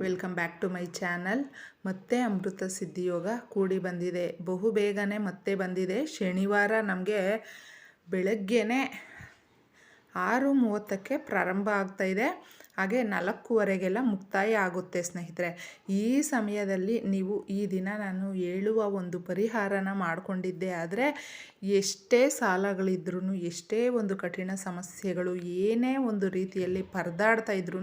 Welcome back to my channel. ಮತ್ತೆ ಅಮೃತ ಸಿದ್ಧಿಯೋಗ ಕೂಡಿ ಬಂದಿದೆ. ಬಹು ಬೇಗನೆ ಮತ್ತೆ ಬಂದಿದೆ. ಶನಿವಾರ ನಮಗೆ ಬೆಳಗ್ಗೆನೇ ಆರು ಮೂವತ್ತಕ್ಕೆ ಪ್ರಾರಂಭ ಆಗ್ತಾಯಿದೆ ಹಾಗೆ ನಾಲ್ಕೂವರೆಗೆಲ್ಲ ಮುಕ್ತಾಯ ಆಗುತ್ತೆ ಸ್ನೇಹಿತರೆ. ಈ ಸಮಯದಲ್ಲಿ ನೀವು ಈ ದಿನ ನಾನು ಹೇಳುವ ಒಂದು ಪರಿಹಾರನ ಮಾಡಿಕೊಂಡಿದ್ದೆ ಆದರೆ ಎಷ್ಟೇ ಸಾಲಗಳಿದ್ರೂ ಎಷ್ಟೇ ಒಂದು ಕಠಿಣ ಸಮಸ್ಯೆಗಳು, ಏನೇ ಒಂದು ರೀತಿಯಲ್ಲಿ ಪರದಾಡ್ತಾ ಇದ್ರೂ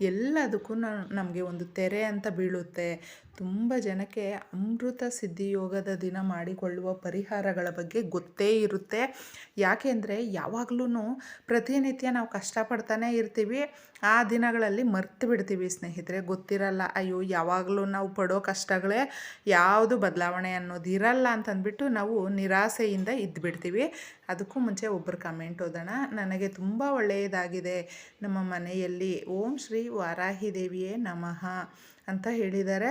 ಎಲ್ಲದಕ್ಕೂ ನಮಗೆ ಒಂದು ತೆರೆ ಅಂತ ಬೀಳುತ್ತೆ. ತುಂಬ ಜನಕ್ಕೆ ಅಮೃತ ಸಿದ್ಧಿಯೋಗದ ದಿನ ಮಾಡಿಕೊಳ್ಳುವ ಪರಿಹಾರಗಳ ಬಗ್ಗೆ ಗೊತ್ತೇ ಇರುತ್ತೆ. ಯಾಕೆಂದರೆ ಯಾವಾಗಲೂ ಪ್ರತಿನಿತ್ಯ ನಾವು ಕಷ್ಟಪಡ್ತಾನೆ ಇರ್ತೀವಿ. ಆ ದಿನಗಳಲ್ಲಿ ಮರ್ತು ಬಿಡ್ತೀವಿ ಸ್ನೇಹಿತರೆ, ಗೊತ್ತಿರಲ್ಲ. ಅಯ್ಯೋ, ಯಾವಾಗಲೂ ನಾವು ಪಡೋ ಕಷ್ಟಗಳೇ ಯಾವುದು ಬದಲಾವಣೆ ಅನ್ನೋದು ಇರಲ್ಲ ಅಂತಂದ್ಬಿಟ್ಟು ನಾವು ನಿರಾಸೆಯಿಂದ ಇದ್ದುಬಿಡ್ತೀವಿ ಅದಕ್ಕೂ ಮುಂಚೆ ಒಬ್ಬರು ಕಮೆಂಟ್ ಓದೋಣ. ನನಗೆ ತುಂಬ ಒಳ್ಳೆಯದಾಗಿದೆ. ನಮ್ಮ ಮನೆಯಲ್ಲಿ ಓಂ ಶ್ರೀ ವಾರಾಹಿ ದೇವಿಯೇ ನಮಃ. ಅಂತ ಹೇಳಿದ್ದಾರೆ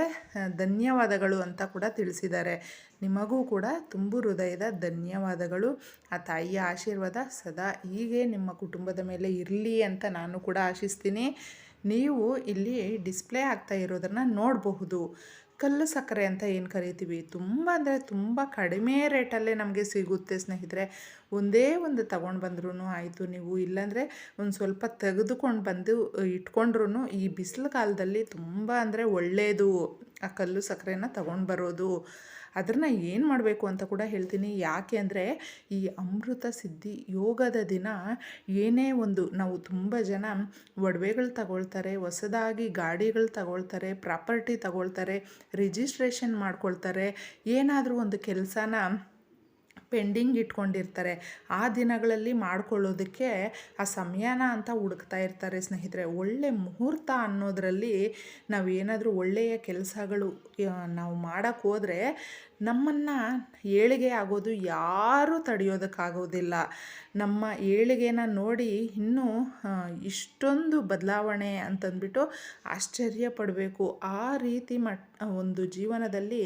ಧನ್ಯವಾದಗಳು ಅಂತ ಕೂಡ ತಿಳಿಸಿದ್ದಾರೆ. ನಿಮಗೂ ಕೂಡ ತುಂಬು ಹೃದಯದ ಧನ್ಯವಾದಗಳು. ಆ ತಾಯಿಯ ಆಶೀರ್ವಾದ ಸದಾ ಹೀಗೆ ನಿಮ್ಮ ಕುಟುಂಬದ ಮೇಲೆ ಇರಲಿ ಅಂತ ನಾನು ಕೂಡ ಆಶಿಸ್ತೀನಿ. ನೀವು ಇಲ್ಲಿ ಡಿಸ್ಪ್ಲೇ ಆಗ್ತಾ ಇರೋದನ್ನು ನೋಡಬಹುದು. ಕಲ್ಲು ಸಕ್ಕರೆ ಅಂತ ಏನು ಕರಿತೀವಿ? ತುಂಬ ಅಂದರೆ ತುಂಬ ಕಡಿಮೆ ರೇಟಲ್ಲೇ ನಮಗೆ ಸಿಗುತ್ತೆ ಸ್ನೇಹಿತರೆ. ಒಂದೇ ಒಂದು ತಗೊಂಡು ಬಂದ್ರೂ ಆಯಿತು. ನೀವು ಇಲ್ಲಾಂದರೆ ಒಂದು ಸ್ವಲ್ಪ ತೆಗೆದುಕೊಂಡು ಬಂದು ಇಟ್ಕೊಂಡ್ರೂ ಈ ಬಿಸಿಲು ಕಾಲದಲ್ಲಿ ತುಂಬ ಅಂದರೆ ಒಳ್ಳೆಯದು ಆ ಕಲ್ಲು ಸಕ್ಕರೆನ ತಗೊಂಡು ಬರೋದು. ಅದನ್ನು ಏನು ಮಾಡಬೇಕು ಅಂತ ಕೂಡ ಹೇಳ್ತೀನಿ. ಯಾಕೆ ಅಂದರೆ ಈ ಅಮೃತ ಸಿದ್ಧಿ ಯೋಗದ ದಿನ ಏನೇ ಒಂದು ನಾವು ತುಂಬ ಜನ ಒಡವೆಗಳು ತಗೊಳ್ತಾರೆ, ಹೊಸದಾಗಿ ಗಾಡಿಗಳು ತಗೊಳ್ತಾರೆ, ಪ್ರಾಪರ್ಟಿ ತಗೊಳ್ತಾರೆ, ರಿಜಿಸ್ಟ್ರೇಷನ್ ಮಾಡ್ಕೊಳ್ತಾರೆ, ಏನಾದರೂ ಒಂದು ಕೆಲಸನ ಪೆಂಡಿಂಗ್ ಇಟ್ಕೊಂಡಿರ್ತಾರೆ. ಆ ದಿನಗಳಲ್ಲಿ ಮಾಡ್ಕೊಳ್ಳೋದಕ್ಕೆ ಆ ಸಮಯನ ಅಂತ ಹುಡುಕ್ತಾ ಇರ್ತಾರೆ ಸ್ನೇಹಿತರೆ. ಒಳ್ಳೆ ಮುಹೂರ್ತ ಅನ್ನೋದರಲ್ಲಿ ನಾವು ಏನಾದರೂ ಒಳ್ಳೆಯ ಕೆಲಸಗಳು ನಾವು ಮಾಡೋಕ್ಕೆ ಹೋದರೆ ನಮ್ಮನ್ನು ಏಳಿಗೆ ಆಗೋದು ಯಾರೂ ತಡೆಯೋದಕ್ಕಾಗೋದಿಲ್ಲ. ನಮ್ಮ ಏಳಿಗೆನ ನೋಡಿ ಇನ್ನೂ ಇಷ್ಟೊಂದು ಬದಲಾವಣೆ ಅಂತಂದ್ಬಿಟ್ಟು ಆಶ್ಚರ್ಯ ಪಡಬೇಕು. ಆ ರೀತಿ ಮಟ್, ಒಂದು ಜೀವನದಲ್ಲಿ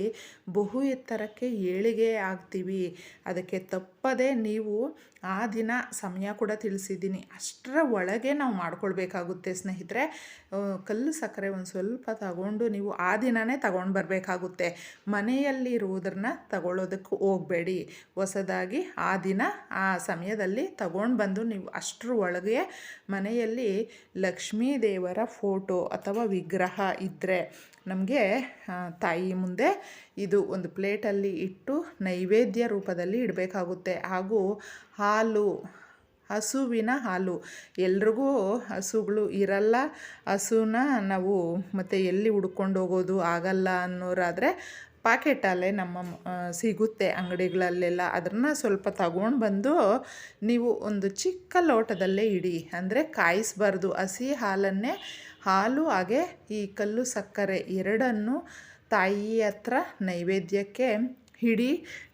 ಬಹು ಎತ್ತರಕ್ಕೆ ಏಳಿಗೆ ಆಗ್ತೀವಿ. ಅದಕ್ಕೆ ತಪ್ಪದೆ ನೀವು ಆ ದಿನ ಸಮಯ ಕೂಡ ತಿಳಿಸಿದ್ದೀನಿ. ಅಷ್ಟರ ಒಳಗೆ ನಾವು ಮಾಡ್ಕೊಳ್ಬೇಕಾಗುತ್ತೆ ಸ್ನೇಹಿತರೆ. ಕಲ್ಲು ಸಕ್ಕರೆ ಒಂದು ಸ್ವಲ್ಪ ತಗೊಂಡು ನೀವು ಆ ದಿನವೇ ತಗೊಂಡು ಬರಬೇಕಾಗುತ್ತೆ. ಮನೆಯಲ್ಲಿರುವುದನ್ನು ತಗೊಳ್ಳೋದಕ್ಕೆ ಹೋಗಬೇಡಿ. ಹೊಸದಾಗಿ ಆ ದಿನ, ಆ ಸಮಯದಲ್ಲಿ ತಗೊಂಡು ಬಂದು ನೀವು ಅಷ್ಟರ ಒಳಗೆ ಮನೆಯಲ್ಲಿ ಲಕ್ಷ್ಮೀ ದೇವರ ಫೋಟೋ ಅಥವಾ ವಿಗ್ರಹ ಇದ್ದರೆ ನಮಗೆ ತಾಯಿ ಮುಂದೆ ಇದು ಒಂದು ಪ್ಲೇಟಲ್ಲಿ ಇಟ್ಟು ನೈವೇದ್ಯ ರೂಪದಲ್ಲಿ ಇಡಬೇಕಾಗುತ್ತೆ. ಹಾಗೂ ಹಾಲು, ಹಸುವಿನ ಹಾಲು. ಎಲ್ರಿಗೂ ಹಸುಗಳು ಇರಲ್ಲ. ಹಸುನ ನಾವು ಮತ್ತು ಎಲ್ಲಿ ಹುಡ್ಕೊಂಡು ಹೋಗೋದು ಆಗಲ್ಲ ಅನ್ನೋರಾದರೆ ಪಾಕೆಟಲ್ಲೇ ನಮ್ಮ ಸಿಗುತ್ತೆ ಅಂಗಡಿಗಳಲ್ಲೆಲ್ಲ. ಅದನ್ನು ಸ್ವಲ್ಪ ತಗೊಂಡು ಬಂದು ನೀವು ಒಂದು ಚಿಕ್ಕ ಲೋಟದಲ್ಲೇ ಇಡಿ. ಅಂದರೆ ಕಾಯಿಸ್ಬಾರ್ದು. ಹಸಿ ಹಾಲನ್ನೇ, ಹಾಲು ಹಾಗೆ ಈ ಕಲ್ಲು ಸಕ್ಕರೆ ಎರಡನ್ನು ತಾಯಿ ಹತ್ರ ನೈವೇದ್ಯಕ್ಕೆ ಹಿಡಿ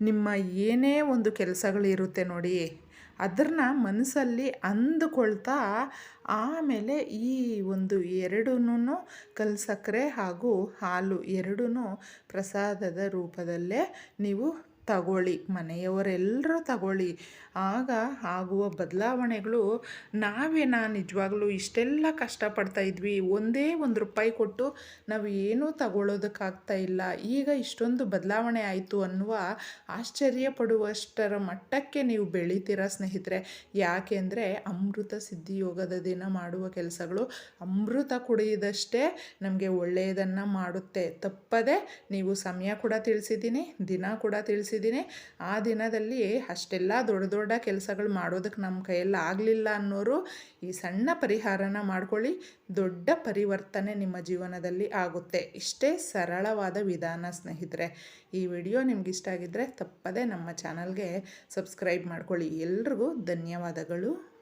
ನಿಮ್ಮ ಏನೇ ಒಂದು ಕೆಲಸಗಳಿರುತ್ತೆ ನೋಡಿ ಅದನ್ನ ಮನಸ್ಸಲ್ಲಿ ಅಂದುಕೊಳ್ತಾ ಆಮೇಲೆ ಈ ಒಂದು ಎರಡೂ ಕಲ್ಸಕ್ಕರೆ ಹಾಗೂ ಹಾಲು ಎರಡೂ ಪ್ರಸಾದದ ರೂಪದಲ್ಲೇ ನೀವು ತಗೊಳ್ಳಿ, ಮನೆಯವರೆಲ್ಲರೂ ತಗೊಳ್ಳಿ. ಆಗ ಆಗುವ ಬದಲಾವಣೆಗಳು ನಾವೇ ನಾ ನಿಜವಾಗ್ಲೂ ಇಷ್ಟೆಲ್ಲ ಕಷ್ಟಪಡ್ತಾ ಇದ್ವಿ, ಒಂದೇ ಒಂದು ರೂಪಾಯಿ ಕೊಟ್ಟು ನಾವು ಏನೂ ತಗೊಳ್ಳೋದಕ್ಕಾಗ್ತಾ ಇಲ್ಲ. ಈಗ ಇಷ್ಟೊಂದು ಬದಲಾವಣೆ ಆಯಿತು ಅನ್ನುವ ಆಶ್ಚರ್ಯ ಪಡುವಷ್ಟರ ಮಟ್ಟಕ್ಕೆ ನೀವು ಬೆಳಿತೀರಾ ಸ್ನೇಹಿತರೆ. ಯಾಕೆಂದರೆ ಅಮೃತ ಸಿದ್ಧಿಯೋಗದ ದಿನ ಮಾಡುವ ಕೆಲಸಗಳು ಅಮೃತ ಕುಡಿಯದಷ್ಟೇ ನಮಗೆ ಒಳ್ಳೆಯದನ್ನು ಮಾಡುತ್ತೆ. ತಪ್ಪದೆ ನೀವು ಸಮಯ ಕೂಡ ತಿಳಿಸಿದ್ದೀನಿ, ದಿನ ಕೂಡ ತಿಳಿಸಿದ್ದೀನಿ. ಆ ದಿನದಲ್ಲಿ ಅಷ್ಟೆಲ್ಲ ದೊಡ್ಡ ದೊಡ್ಡ ಕೆಲಸಗಳು ಮಾಡೋದಕ್ಕೆ ನಮ್ಮ ಕೈಯಲ್ಲಿ ಆಗಲಿಲ್ಲ ಅನ್ನೋರು ಈ ಸಣ್ಣ ಪರಿಹಾರನ ಮಾಡ್ಕೊಳ್ಳಿ. ದೊಡ್ಡ ಪರಿವರ್ತನೆ ನಿಮ್ಮ ಜೀವನದಲ್ಲಿ ಆಗುತ್ತೆ. ಇಷ್ಟೇ ಸರಳವಾದ ವಿಧಾನ ಸ್ನೇಹಿತರೆ. ಈ ವಿಡಿಯೋ ನಿಮ್ಗೆ ಇಷ್ಟ ಆಗಿದ್ದರೆ ತಪ್ಪದೇ ನಮ್ಮ ಚಾನಲ್ಗೆ ಸಬ್ಸ್ಕ್ರೈಬ್ ಮಾಡ್ಕೊಳ್ಳಿ. ಎಲ್ರಿಗೂ ಧನ್ಯವಾದಗಳು.